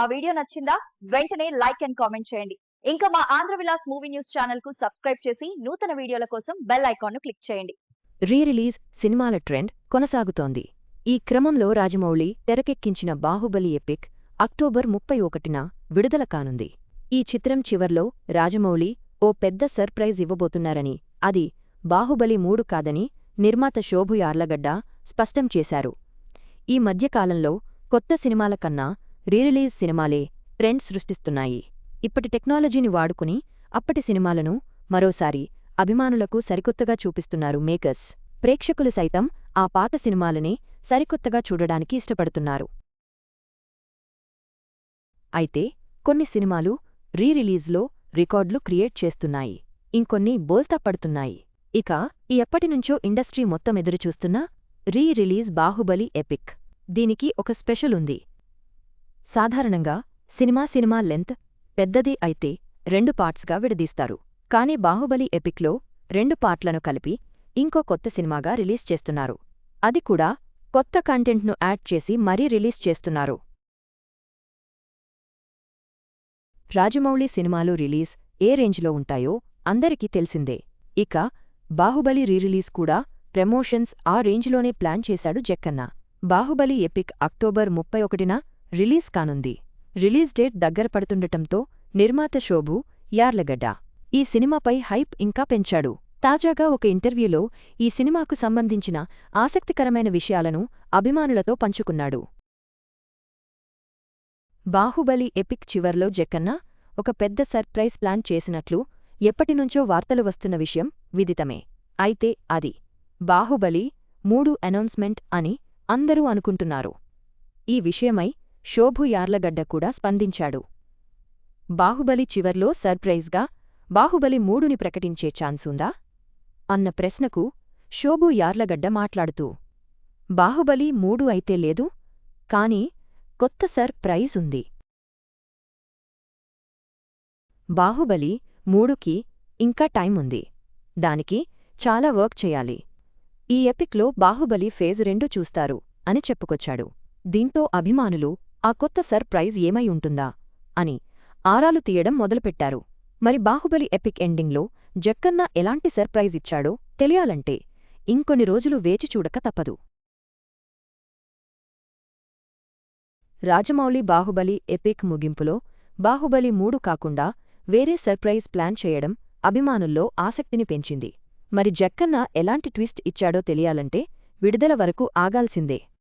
ఆ వీడియో నచ్చిందా? వెంటనే లైక్ అండ్ కామెంట్ చేయండి. ఇంకా మా ఆంధ్ర విలాస్ మూవీ న్యూస్ ఛానల్కు సబ్స్క్రైబ్ చేసి నూతన వీడియోల కోసం బెల్ ఐకాన్ను క్లిక్ చేయండి. రీ రిలీజ్ సినిమాల ట్రెండ్ కొనసాగుతోంది. ఈ క్రమంలో రాజమౌళి తెరకెక్కించిన బాహుబలి ఎపిక్ అక్టోబర్ ముప్పై ఒకటిన విడుదల కానుంది. ఈ చిత్రం చివర్లో రాజమౌళి ఓ పెద్ద సర్ప్రైజ్ ఇవ్వబోతున్నారని అది బాహుబలి మూడు కాదని నిర్మాత శోభు యార్లగడ్డ స్పష్టం చేశారు. ఈ మధ్యకాలంలో కొత్త సినిమాల కన్నా రీరిలీజ్ సినిమాలే ట్రెండ్ సృష్టిస్తున్నాయి. ఇప్పటి టెక్నాలజీని వాడుకుని అప్పటి సినిమాలను మరోసారి అభిమానులకు సరికొత్తగా చూపిస్తున్నారు మేకర్స్. ప్రేక్షకులు సైతం ఆ పాత సినిమాలనే సరికొత్తగా చూడడానికి ఇష్టపడుతున్నారు. అయితే కొన్ని సినిమాలు రీరిలీజ్లో రికార్డులు క్రియేట్ చేస్తున్నాయి. ఇంకొన్ని బోల్తా పడుతున్నాయి. ఇక ఈ ఎప్పటినుంచో ఇండస్ట్రీ మొత్తం ఎదురుచూస్తున్న రీ రిలీజ్ బాహుబలి ఎపిక్. దీనికి ఒక స్పెషల్ ఉంది. సాధారణంగా సినిమా సినిమా లెంత్ పెద్దది అయితే రెండు పార్ట్స్గా విడదీస్తారు. కానీ బాహుబలి ఎపిక్లో రెండు పార్ట్లను కలిపి ఇంకో కొత్త సినిమాగా రిలీజ్ చేస్తున్నారు. అది కూడా కొత్త కంటెంట్ను యాడ్ చేసి మరీ రిలీజ్ చేస్తున్నారు. రాజమౌళి సినిమాలు రిలీజ్ ఏ రేంజ్లో ఉంటాయో అందరికీ తెలిసిందే. ఇక బాహుబలి రీరిలీజ్ కూడా ప్రమోషన్స్ ఆ రేంజ్లోనే ప్లాన్ చేశాడు జక్కన్న. బాహుబలి ఎపిక్ అక్టోబర్ ముప్పై ఒకటిన రిలీజ్ కానుంది. రిలీజ్ డేట్ దగ్గర పడుతుండటంతో నిర్మాత శోభు యార్లగడ్డ ఈ సినిమాపై హైప్ ఇంకా పెంచాడు. తాజాగా ఒక ఇంటర్వ్యూలో ఈ సినిమాకు సంబంధించిన ఆసక్తికరమైన విషయాలను అభిమానులతో పంచుకున్నాడు. బాహుబలి ఎపిక్ చివర్లో జక్కన్న ఒక పెద్ద సర్ప్రైజ్ ప్లాన్ చేసినట్లు ఎప్పటినుంచో వార్తలు వస్తున్న విషయం విదితమే. అయితే అది బాహుబలి మూడు అనౌన్స్మెంట్ అని అందరూ అనుకుంటున్నారు. ఈ విషయమై శోభు యార్లగడ్డ కూడా స్పందించాడు. బాహుబలి చివర్లో సర్ప్రైజ్గా బాహుబలి మూడుని ప్రకటించే ఛాన్సుందా అన్న ప్రశ్నకు శోభు యార్లగడ్డ మాట్లాడుతూ బాహుబలి మూడు అయితే లేదు కాని కొత్త సర్ ప్రైజ్ ఉంది. బాహుబలి మూడుకి ఇంకా టైం ఉంది. దానికి చాలా వర్క్ చేయాలి. ఈ ఎపిక్లో బాహుబలి ఫేజ్ రెండు చూస్తారు అని చెప్పుకొచ్చాడు. దీంతో అభిమానులు ఆ కొత్త సర్ప్రైజ్ ఏమై ఉంటుందా? అని ఆరాలు తీయడం మొదలుపెట్టారు. మరి బాహుబలి ఎపిక్ ఎండింగ్లో జక్కన్న ఎలాంటి సర్ప్రైజ్ ఇచ్చాడో తెలియాలంటే ఇంకొన్ని రోజులు వేచి చూడక తప్పదు. రాజమౌళి బాహుబలి ఎపిక్ ముగింపులో బాహుబలి మూడు కాకుండా వేరే సర్ప్రైజ్ ప్లాన్ చేయడం అభిమానుల్లో ఆసక్తిని పెంచింది. మరి జక్కన్న ఎలాంటి ట్విస్ట్ ఇచ్చాడో తెలియాలంటే విడుదల వరకు ఆగాల్సిందే.